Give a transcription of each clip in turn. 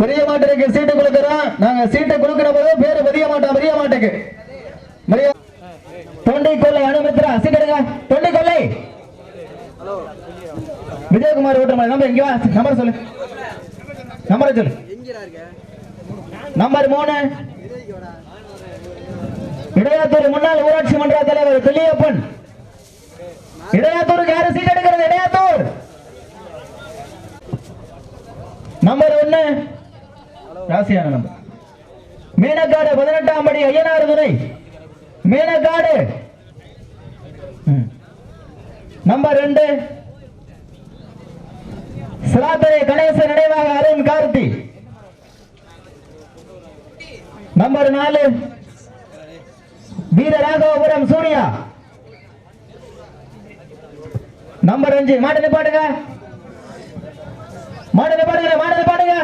பெரிய மாட்டுக்கு சீட்டு கொடுக்கிறோம். நாங்க சீட்டை கொடுக்கிற போது பேரு பெரிய மாட்டோம் பெரிய மாட்டுக்கு. தொண்டை கொள்ளை அனுமித்ரா சீட் தொண்டை கொள்ளை விஜயகுமார் ஓட்டுற மாதிரி. நம்பர் இங்க நம்பர் சொல்லு. நம்பரை சொல்லு. நம்பர் மூணு. இடையாத்தூர் முன்னாள் ஊராட்சி மன்ற தலைவர் பிள்ளையப்பன் இடையாத்தூருக்கு யாரு சீட் எடுக்கிறது? இடையாத்தூர். நம்பர் ஒன்னு. ராசியான நம்பர் மீனக்காடு பதினெட்டாம் படி ஐயனார் துறை. மீனக்காடு. நம்பர் ரெண்டு. சிலாத்தரை கணேச நினைவாக அருண் கார்த்தி. நம்பர் நாலு. வீர ராகவபுரம் சூர்யா. நம்பர் அஞ்சு. மாட்டு நிப்பாட்டுங்க. மாடு நிப்பாடுங்க மாடு நிப்பாடுங்க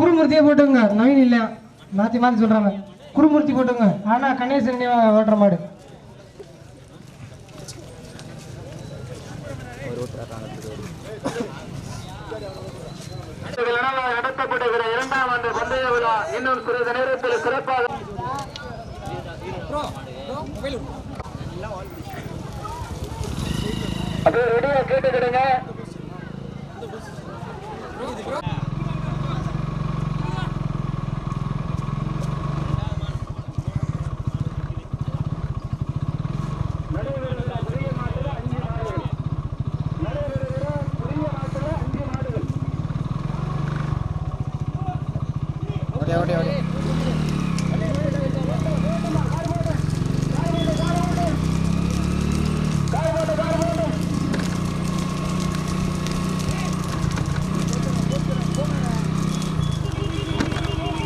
குருமூர்த்தியே போட்டுங்க நவீன் இல்லையா மாற்றி மாற்றி சொல்கிறாங்க குருமூர்த்தி போட்டுங்க ஆனால் கணேசன் ஓட்டுற மாடு. நடத்தப்படுகிற இரண்டாம் ஆண்டு பந்தய விழா இன்னும் சிறிது நேரத்தில் சிறப்பாக அப்படியே ரெடியா கேட்டுக்கிடுங்க.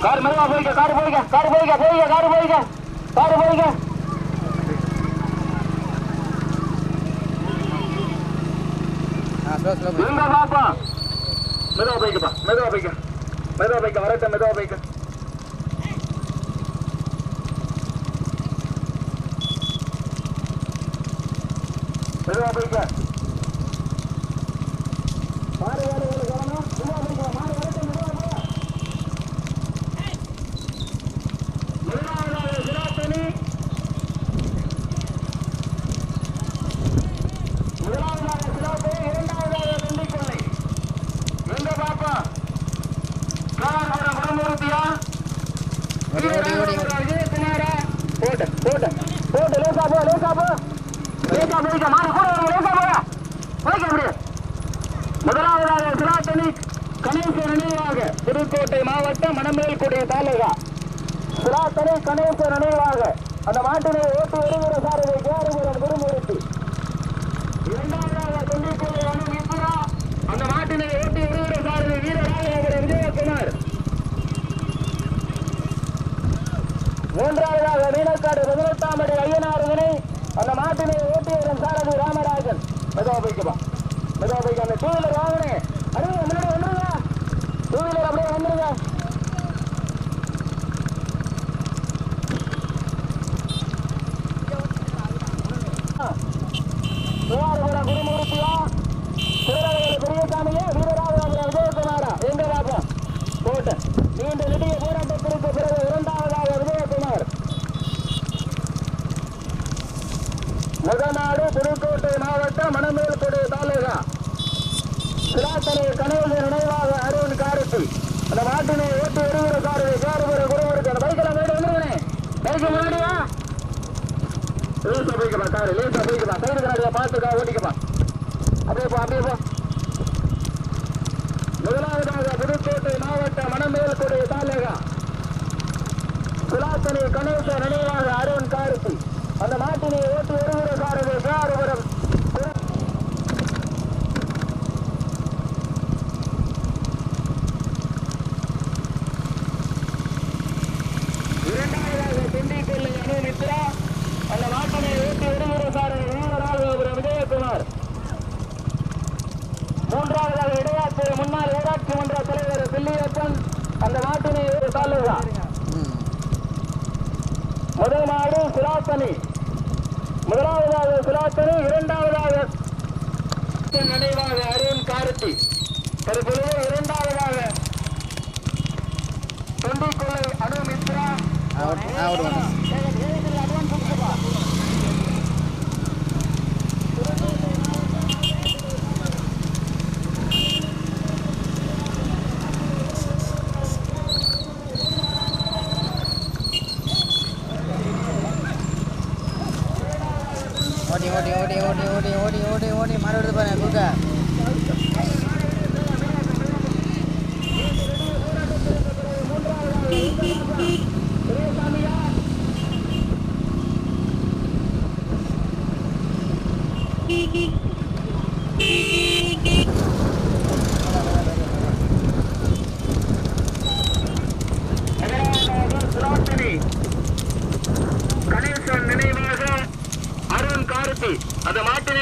கார் மெதுவா போய்க்க கார் போய்க்க கார் போய்க்க போய்க்க கார் போய்க்க கார் போய்க்க. எங்க பாப்பா மெதுவா போய்க்கப்பா. மெதுவா போய்க்க. மெதுவா போய்க்க வரட்ட மெதுவா போய்க்க. மெதுவா போய்க்க மாறு வேலை வேலை கவனம் மெதுவா போய்க்க மாறு வரட்ட மெதுவா போய்க்க முதலாவதாக சிராத்தனி முதலாவதாக சிராத்தனி இரண்டாவதாக வெள்ளிக்கொள்ளை எங்க பாப்பா கார்புரம் குருமூர்த்தியா விஜயகுமாரா போட்டு போட்டு போட்டு லேசா போ லேசா போ மாறு கூட முதலாவதாக சிராத்தனி கணேச நினைவாக புதுக்கோட்டை மாவட்டம் மணமேல்குடி தாலுகா சிராத்தனை கணேச நினைவாக அந்த மாட்டினை ஓட்டு வருகிற சாரதிக்கு கேரபுரம் குருமூர்த்தி இரண்டாவதாக தொண்டிக்கோளை அணு மித்ரா அந்த மாட்டினை ஓட்டி வருகிற சாரதி வீரராகவபுரம் விஜயகுமார் மூன்றாவதாக மீனக்காடு பதினெட்டாம் அடி ஐயனார் வினை அந்த மாட்டினை ஓட்டி வரும் சாரதி ராமராஜன் மெதுவா போய்க்கப்பா மெதுவா போய்க்க அந்த சிராத்தனை கனவு நினைவாக அருண் காரத்தி அந்த மாட்டினை ஓட்டி வருகிற சாரதி காரபுர குருவருக்கு. அந்த பைக்கில் முன்னாடி வந்துருங்கண்ணே. பைக்கு முன்னாடியா? லேசா போய்க்கப்பா காரு? லேசா போய்க்கப்பா சைடு பார்த்துக்கா ஓட்டிக்கப்பா அப்படியே போ அப்படியே போ புதுக்கோட்டை மாவட்டம் மணமேல்குடி தாலுகா சுலாத்தனி கணேச நினைவாக அருண் கார்த்தி அந்த மாட்டினை ஓட்டி வருகிற சாரதி காரபுரம் இரண்டாவதாக திண்டிக்கொள்ளை அணு மித்ரா அந்த நாட்டினை ஓட்டி வருகிற சாரதி வீரராகவபுரம் விஜயகுமார் மூன்றாவதாக இடையாத்தூர் முன்னாள் ஊராட்சி மன்ற தலைவர் பில்லியப்பன் அந்த நாட்டினை ஒரு தாலுகா முதல் மாடு சிலாத்தனி முதலாவதாக சிலாத்தனி இரண்டாவதாக நினைவாக அருண் கார்த்தி. தற்பொழுது இரண்டாவதாக தொண்டிக்கொள்ளை அருண் மித்ரா ஓடி ஓடி ஓடி ஓடி ஓடி ஓடி ஓடி ஓடி. மாடு எடுத்து பாருங்க குறுக்க. சுலாத்தனி அதை மாட்டு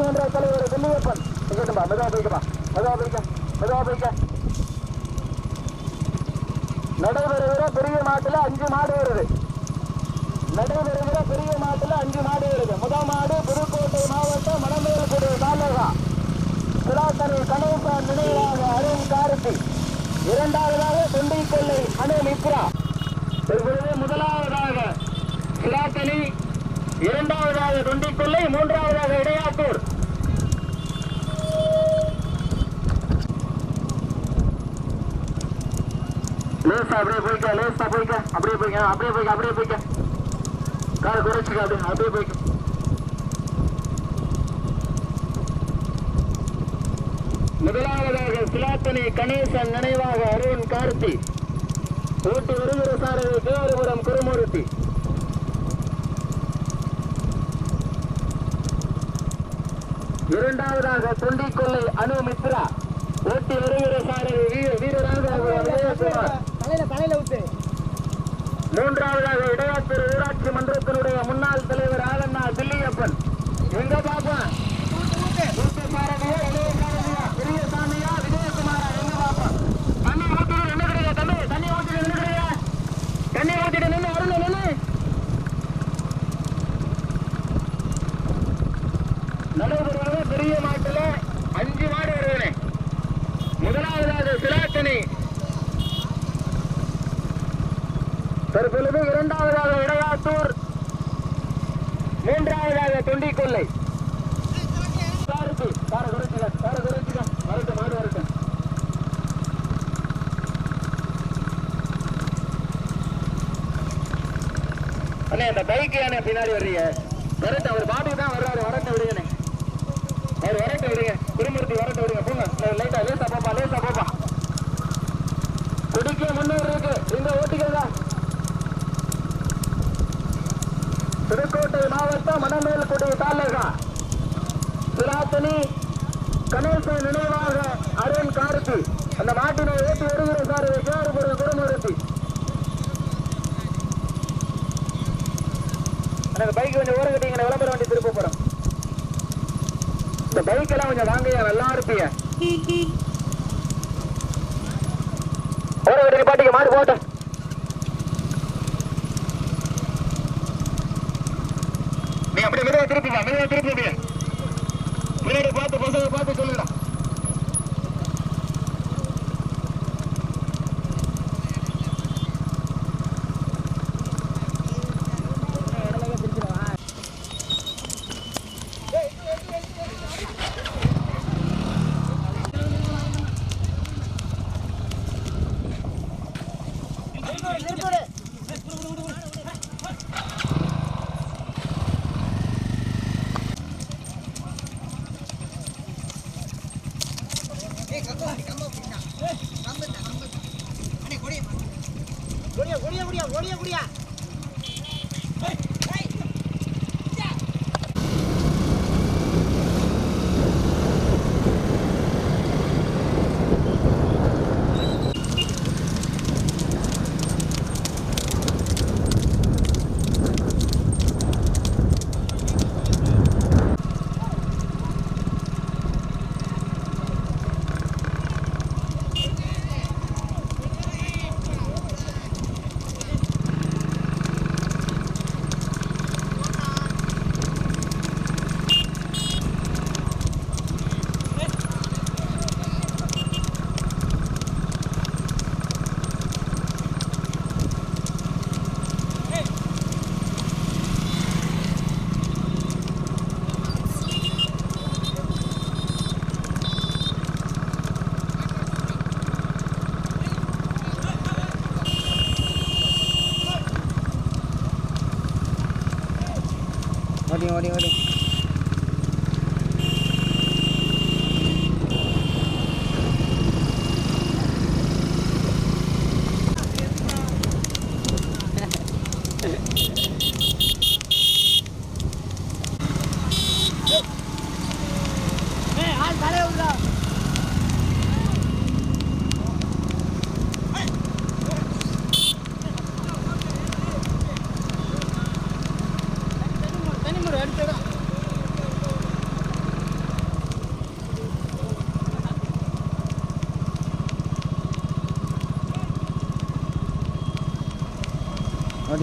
முன்னாள் தலைவர் வில்லியப்பன். இருக்கட்டும்பா மெதுவா போய்க்கப்பா மெதுவா போய்க்க மெதுவா போய்க்க நடைபெறுகிற பெரிய மாட்டுல அஞ்சு மாடு வருது. நடைபெறுகிற பெரிய மாட்டுல அஞ்சு மாடு வருது. முதல் மாடு புதுக்கோட்டை மாவட்டம் மணமேல்குடி தாலுகா. சிலாத்தனை கணேசன் நினைவாக அருண் காரத்தி. இரண்டாவதாக தொண்டை கொள்ளை அணு மித்ரா. இப்பொழுது முதலாவதாக சிலாத்தனி இரண்டாவதாக தொண்டிக்கொள்ளை மூன்றாவதாக இடையாக்கூர். லேசா அப்படியே போய்க்க லேசா போய்க்க அப்படியே போய்க்க அப்படியே போய்க்க அப்படியே போய்க்க. கார் குறைச்சிக்க அப்படியே அப்படியே போய்க்க. முதலாவதாக சிலாத்தனி கணேசன் நினைவாக அருண் கார்த்தி. ஊட்டி வருகிற சாரதி தேவரபுரம் குருமூர்த்தி. இரண்டாவதாக தொண்டிக்கொள்ளை அனு மித்ரா. ஓட்டி வருகிற சாரதி வீர வீரராக மூன்றாவதாக இடையாத்தூர் ஊராட்சி மன்றத்தினுடைய முன்னாள் தலைவர் ஆலண்ணா தில்லியப்பன் எங்க பாப்பா ஊட்டு சாரதியா இளைய சாரதியா பெரிய சாமியா விஜயகுமாரா எங்க பாப்பா தண்ணி ஊத்திட்டு நின்னுக்கிறீங்க தம்பி தண்ணி ஊத்திட்டு நின்னுக்கிறீங்க தண்ணி ஊத்திட்டு நின்று அருள் நின்று நடைபெறுவது பெரிய மாட்டுல அஞ்சு மாடு வருவனே முதலாவதாக சிலாக்கணி தற்பொழுது இரண்டாவதாக இடையாத்தூர் மூன்றாவதாக தொண்டிக்கொள்ளை சாருக்கு கார குறைச்சுக்க கார குறைச்சுக்க வரட்டும் மாடு வரட்டும் அண்ணே அந்த பைக் ஏன்னு பின்னாடி வர்றீங்க? வரட்டு அவர் பாட்டுக்கு தான் வர்றாரு. வரட்டு விடுங்கண்ணே. அவர் வரட்டு விடுங்க. திருமூர்த்தி வரட்டு விடுங்க. போங்க. லைட்டா லேசா போப்பா லேசா போப்பா. குடிக்க முன்னூறு இருக்கு. இந்த ஓட்டிக்கங்க புதுக்கோட்டை மாவட்டம் மணமேல்குடி தாலுகா. சிராத்தனி கணேசன் நினைவாக அருண் கார்த்தி. அந்த மாட்டினை ஏற்றி வருகிற சார். கேரபுரம் குருமூர்த்தி அந்த பைக் கொஞ்சம் ஓரம் கட்டிங்க விளம்பரம் வண்டி திருப்ப போறோம். இந்த பைக் எல்லாம் கொஞ்சம் வாங்கய்யா நல்லா இருப்பீங்க. ஓரம் கட்டி பாட்டிக்கு மாடு போட்டோம் நீ அப்படியே மெதுவா திருப்பி வா திருப்பி முன்னாடி பார்த்து பசங்க பார்த்து Oreo, Oreo.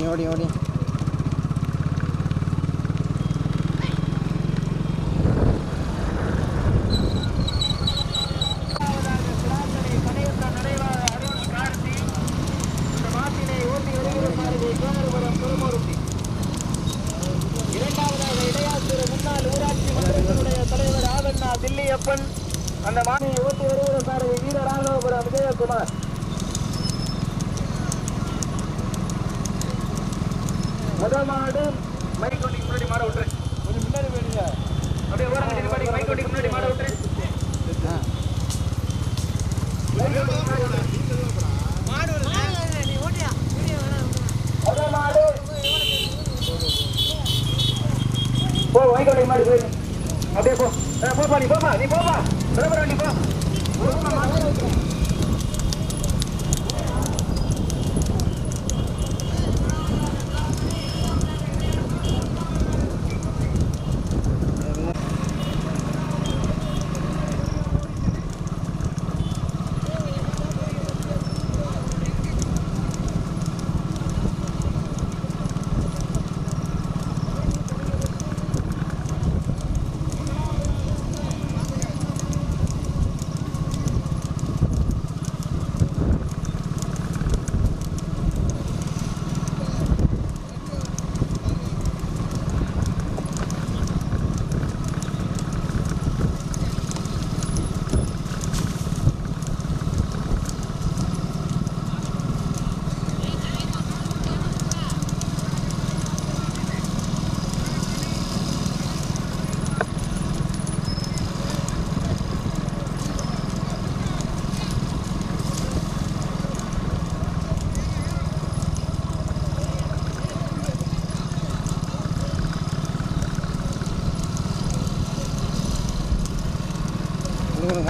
ஓடி ஓடி ஓடி ஓடி ஓடி ஓடி தில்லியப்பன்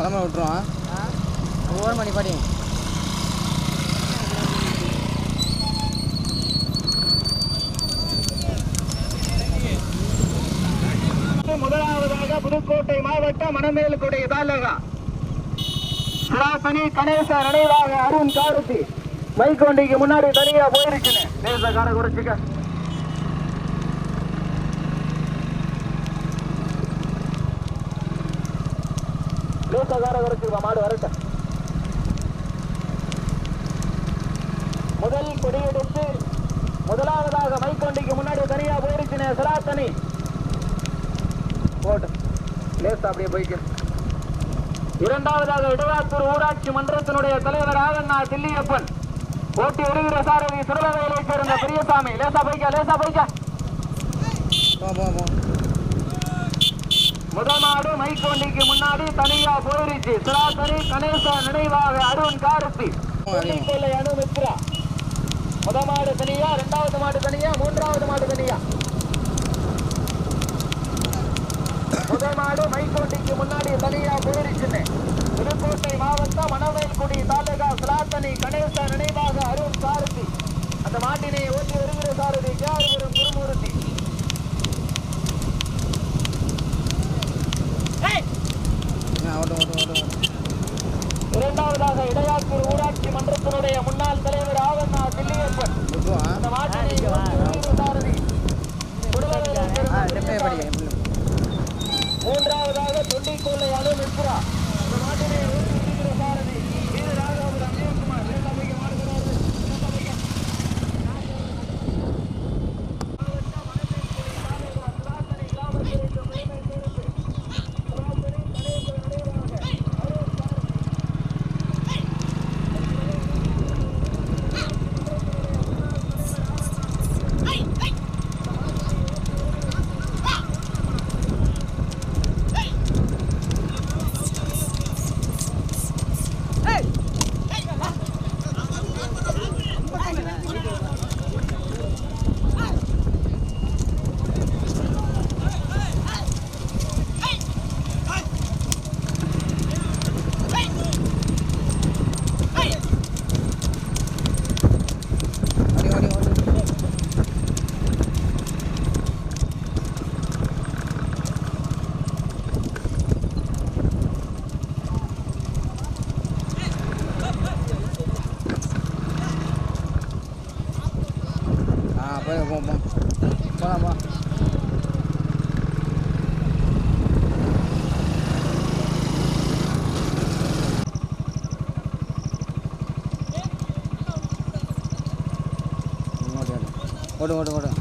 கிளம்ப விட்டுருவான் ஒவ்வொரு மணி பாடி. முதலாவதாக புதுக்கோட்டை மாவட்டம் மணமேலுக்குடைய தாலுகா சுராசனி கணேச நினைவாக அருண் காரத்தி. மைக்கோண்டிக்கு முன்னாடி தனியா போயிருச்சுன்னு. நேச கார குறைச்சிக்க. கார மாடு வரட்டும். முதல் கொடியெடுத்து முதலாவதாக முன்னாடி தனியா போட்டு. அப்படியே போய்க்கு. இரண்டாவதாக இடவாத்தூர் ஊராட்சி மன்றத்தினுடைய தலைவர் ஆகண்ணா தில்லியப்பன். ஓட்டி வருகிற சாரதி திருநகையிலை சேர்ந்த பெரியசாமி. லேசா போய்க்க லேசா போய்க்க. முதல் மாடு மைக்கோண்டிக்கு முன்னாடி தனியா போயிருச்சு. சிராசரி கணேச நினைவாக அருண் காரத்தி. அணு மித்ரா. மாடு தனியா இரண்டாவது மாடு தனியா மூன்றாவது மாடு தனியா? முதல் மாடு மைக்கோட்டிக்கு முன்னாடி தனியா போயிருச்சுன்னு. புதுக்கோட்டை மாவட்டம் மணவேல்குடி தாலுகா சிலாத்தனி கணேச நினைவாக அருண் சாரதி அந்த மாட்டினை ஓட்டி வருகிற சாரதி கேஆர்புரம் குருமூர்த்தி ஆ ஓட்டும் ஓட்டும் ஓட்டும் ஓட்டும் இரண்டாவதாக இடையாத்தூர் ஊராட்சி மன்றத்தினுடைய முன்னாள் தலைவர் ஆவண்ணா தில்லியப்பன் விட்டுருவோம் அந்த மாட்டினை ஓட்டி வருகிற சாரதி குடலவேலு ஆ லெஃப்டே படி எப்படி மூன்றாவதாக தொண்டிக்கோளை அணு மித்ரா அந்த மாட்டினை ஓடும் ஓடும் ஓடும்